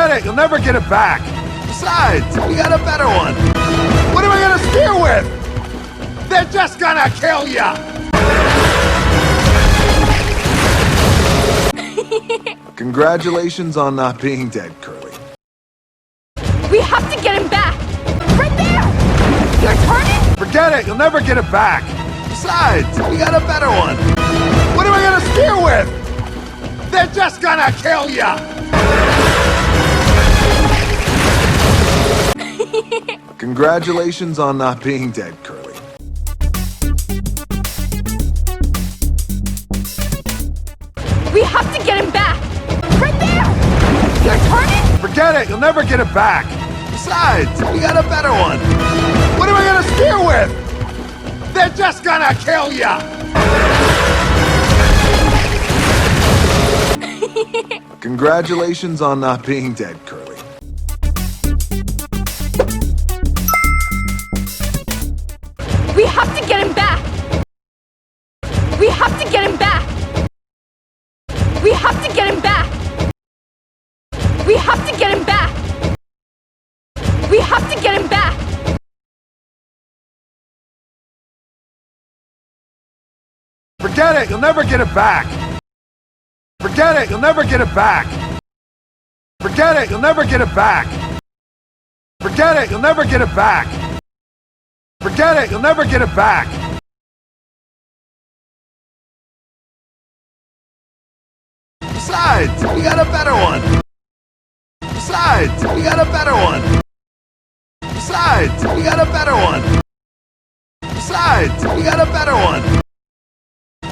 Forget it, you'll never get it back. Besides, we got a better one. What am I gonna steer with? They're just gonna kill ya! Congratulations on not being dead, Curly. We have to get him back! Right there! You're turning? Forget it, you'll never get it back. Besides, we got a better one. What am I gonna steer with? They're just gonna kill ya! Congratulations on not being dead, Curly. We have to get him back! Right there! You're turning? Forget it, you'll never get it back. Besides, we got a better one. What am I gonna steer with? They're just gonna kill ya! Congratulations on not being dead, Curly. Forget it, you'll never get it back. Forget it, you'll never get it back. Forget it, you'll never get it back. Forget it, you'll never get it back. Forget it, you'll never get it back. Besides, we got a better one. Besides, we got a better one. Besides, we got a better one. Besides, we got a better one.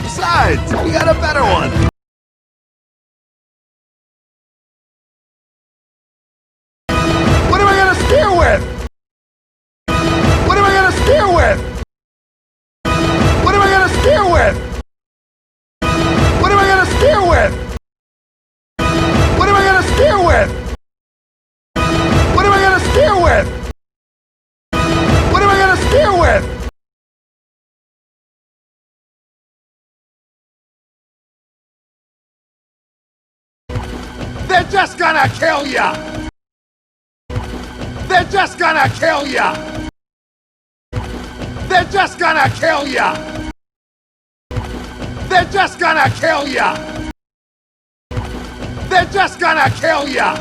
Besides, we got a better one. They're just gonna kill ya! They're just gonna kill ya! They're just gonna kill ya! They're just gonna kill ya! They're just gonna kill ya!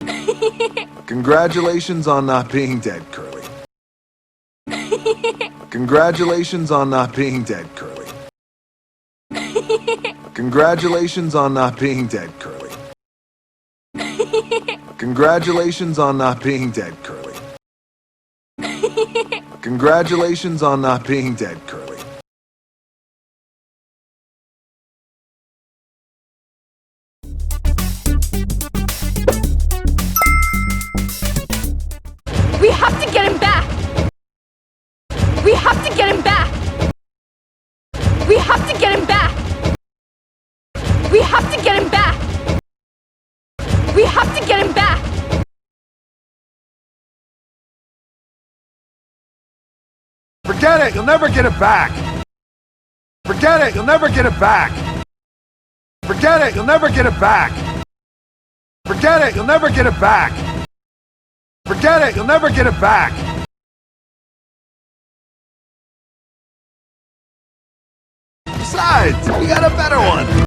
Congratulations on not being dead, Curly. Congratulations on not being dead, Curly. Congratulations on not being dead, Curly. Congratulations on not being dead, Curly. Congratulations on not being dead, Curly. Forget it, you'll never get it back. Forget it, you'll never get it back. Forget it, you'll never get it back. Forget it, you'll never get it back. Forget it, you'll never get it back. Besides, we got a better one.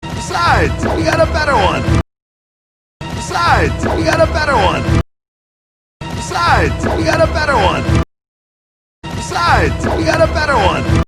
Besides, we got a better one. Besides, we got a better one. Besides, we got a better one. Besides, we got a better one.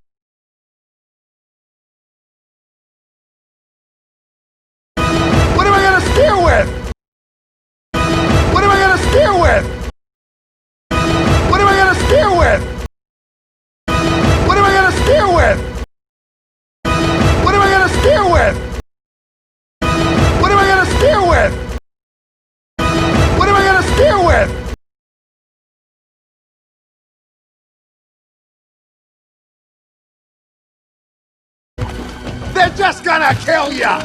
Just gonna kill ya!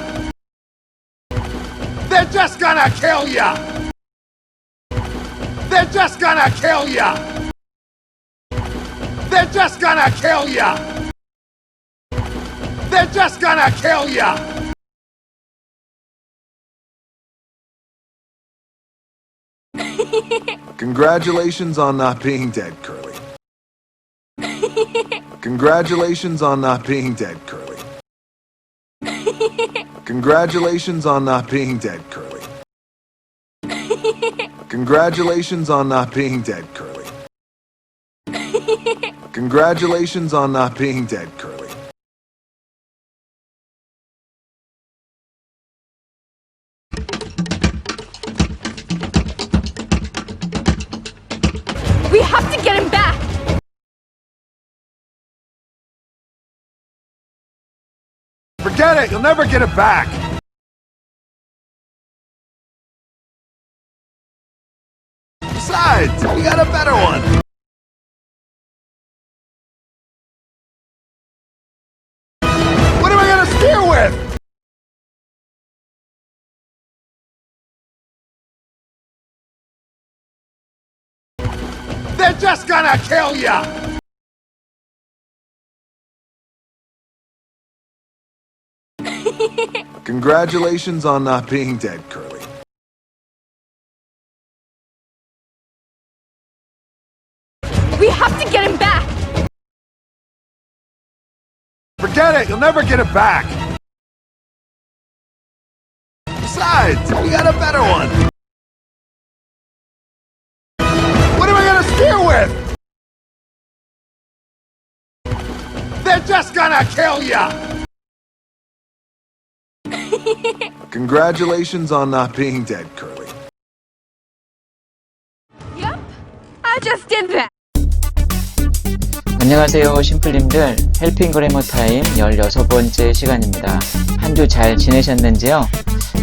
They're just gonna kill ya! They're just gonna kill ya! They're just gonna kill ya! They're just gonna kill ya! Congratulations on not being dead, Curly. Congratulations on not being dead, Curly. Congratulations on not being dead, Curly. Congratulations on not being dead, Curly. Congratulations on not being dead, Curly. Forget it, you'll never get it back! Besides, we got a better one! What am I gonna steer with? They're just gonna kill ya! Congratulations on not being dead, Curly. We have to get him back! Forget it, you'll never get it back! Besides, we got a better one! What am I gonna steer with? They're just gonna kill ya! Congratulations on not being dead, Curly. Yep, I just did that! 안녕하세요 심플님들 헬핑 그래머 타임 16번째 시간입니다 한 주 잘 지내셨는지요?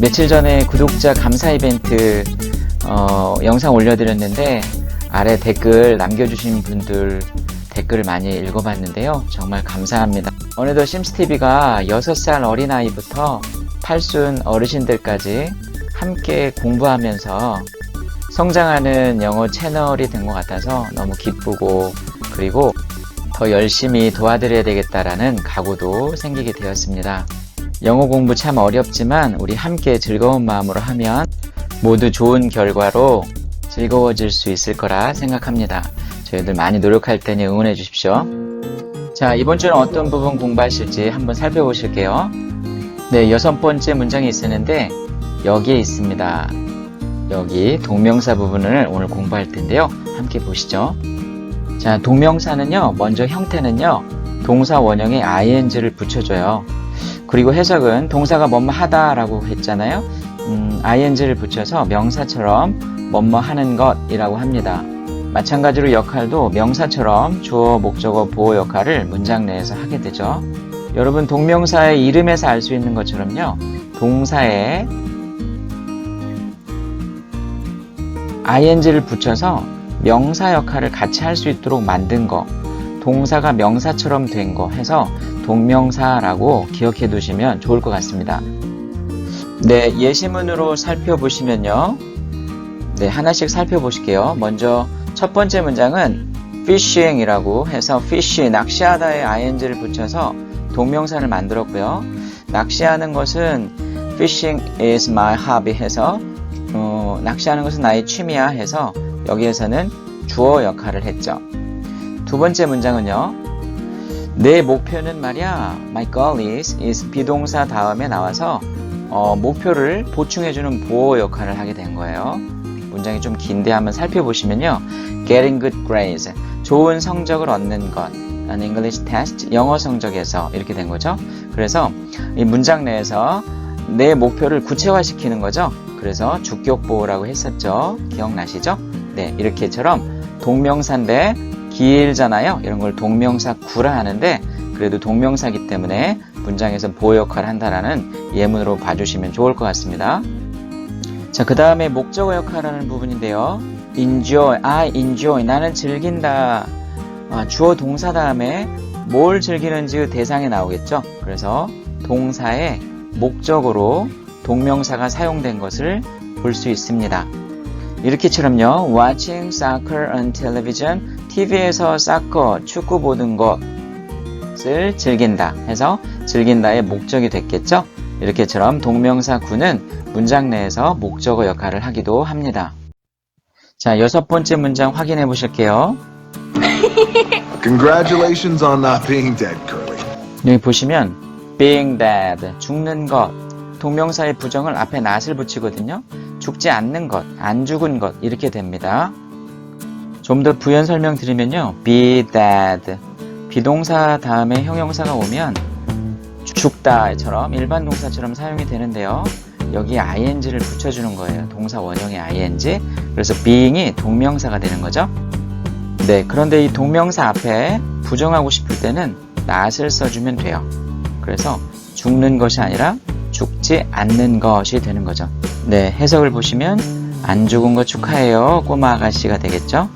며칠 전에 구독자 감사 이벤트 어, 영상 올려드렸는데 아래 댓글 남겨주신 분들 댓글을 많이 읽어봤는데요 정말 감사합니다 어느덧 심스TV가 6살 어린아이부터 팔순 어르신들까지 함께 공부하면서 성장하는 영어 채널이 된 것 같아서 너무 기쁘고 그리고 더 열심히 도와드려야 되겠다라는 각오도 생기게 되었습니다. 영어 공부 참 어렵지만 우리 함께 즐거운 마음으로 하면 모두 좋은 결과로 즐거워질 수 있을 거라 생각합니다. 저희들 많이 노력할 테니 응원해 주십시오. 자, 이번 주는 어떤 부분 공부하실지 한번 살펴보실게요. 네, 여섯 번째 문장이 있었는데 여기에 있습니다. 여기 동명사 부분을 오늘 공부할 텐데요. 함께 보시죠. 자, 동명사는요, 먼저 형태는요, 동사 원형에 ing를 붙여줘요. 그리고 해석은 동사가 뭐뭐 하다라고 했잖아요. 음, ing를 붙여서 명사처럼 뭐뭐 하는 것이라고 합니다. 마찬가지로 역할도 명사처럼 주어, 목적어, 보호 역할을 문장 내에서 하게 되죠. 여러분, 동명사의 이름에서 알 수 있는 것처럼요, 동사에 ing를 붙여서 명사 역할을 같이 할 수 있도록 만든 거, 동사가 명사처럼 된 거 해서 동명사라고 기억해 두시면 좋을 것 같습니다. 네, 예시문으로 살펴보시면요. 네, 하나씩 살펴보실게요. 먼저 첫 번째 문장은 fishing이라고 해서 fish, 낚시하다에 ing를 붙여서 동명사를 만들었고요. 낚시하는 것은 fishing is my hobby 해서 어, 낚시하는 것은 나의 취미야 해서 여기에서는 주어 역할을 했죠. 두 번째 문장은요. 내 목표는 말이야. My goal is, is 비동사 다음에 나와서 어, 목표를 보충해주는 보호 역할을 하게 된 거예요. 문장이 좀 긴데 한번 살펴보시면요. Getting good grades. 좋은 성적을 얻는 것. An English test. 영어 성적에서 이렇게 된 거죠. 그래서 이 문장 내에서 내 목표를 구체화시키는 거죠. 그래서 주격보호라고 했었죠. 기억나시죠? 네, 이렇게처럼 동명사인데 길잖아요. 이런 걸 동명사 구라 하는데 그래도 동명사기 때문에 문장에서 보호 역할을 한다라는 예문으로 봐주시면 좋을 것 같습니다. 자, 그 다음에 목적어 역할하는 부분인데요. enjoy, I enjoy, 나는 즐긴다. 아, 주어 동사 다음에 뭘 즐기는지 그 대상이 나오겠죠. 그래서 동사의 목적으로 동명사가 사용된 것을 볼 수 있습니다. 이렇게처럼요, watching soccer on television, TV에서 사커, 축구 보는 것을 즐긴다 해서 즐긴다의 목적이 됐겠죠? 이렇게처럼 동명사 구는 문장 내에서 목적어 역할을 하기도 합니다. 자, 여섯 번째 문장 확인해 보실게요. Congratulations on not being dead, Curly. 여기 보시면 being dead, 죽는 것, 동명사의 부정을 앞에 not을 붙이거든요. 죽지 않는 것, 안 죽은 것 이렇게 됩니다. 좀 더 부연 설명 드리면요. be dead, 비동사 다음에 형용사가 오면 죽다처럼 일반 동사처럼 사용이 되는데요. 여기 ing를 붙여주는 거예요. 동사 원형의 ing. 그래서 being이 동명사가 되는 거죠. 네, 그런데 이 동명사 앞에 부정하고 싶을 때는 not을 써주면 돼요. 그래서 죽는 것이 아니라 죽지 않는 것이 되는 거죠. 네, 해석을 보시면 안 죽은 거 축하해요. 꼬마 아가씨가 되겠죠?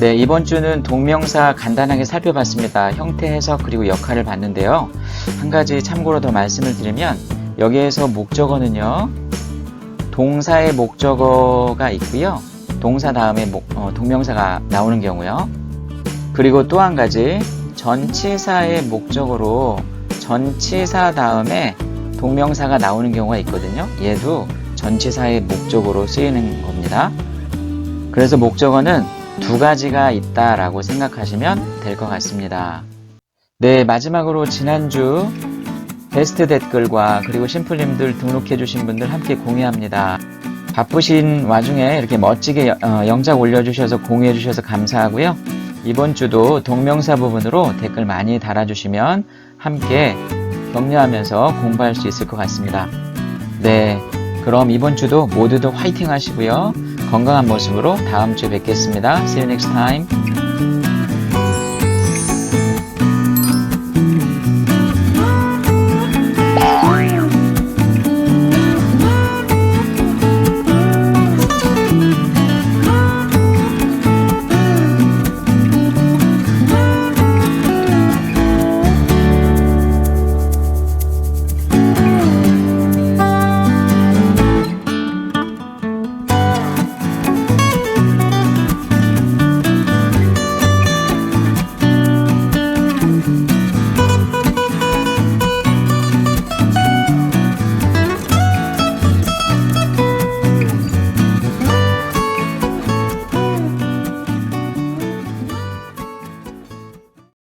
네, 이번 주는 동명사 간단하게 살펴봤습니다. 형태 해석 그리고 역할을 봤는데요. 한 가지 참고로 더 말씀을 드리면 여기에서 목적어는요. 동사의 목적어가 있고요. 동사 다음에 목- 어, 동명사가 나오는 경우요. 그리고 또 한 가지 전치사의 목적어로 전치사 다음에 동명사가 나오는 경우가 있거든요. 얘도 전치사의 목적으로 쓰이는 겁니다. 그래서 목적어는 두 가지가 있다라고 생각하시면 될 것 같습니다. 네, 마지막으로 지난주 베스트 댓글과 그리고 심플님들 등록해주신 분들 함께 공유합니다. 바쁘신 와중에 이렇게 멋지게 어, 영작 올려주셔서 공유해주셔서 감사하고요. 이번 주도 동명사 부분으로 댓글 많이 달아주시면 함께 격려하면서 공부할 수 있을 것 같습니다. 네, 그럼 이번 주도 모두들 화이팅 하시고요. 건강한 모습으로 다음 주에 뵙겠습니다. See you next time.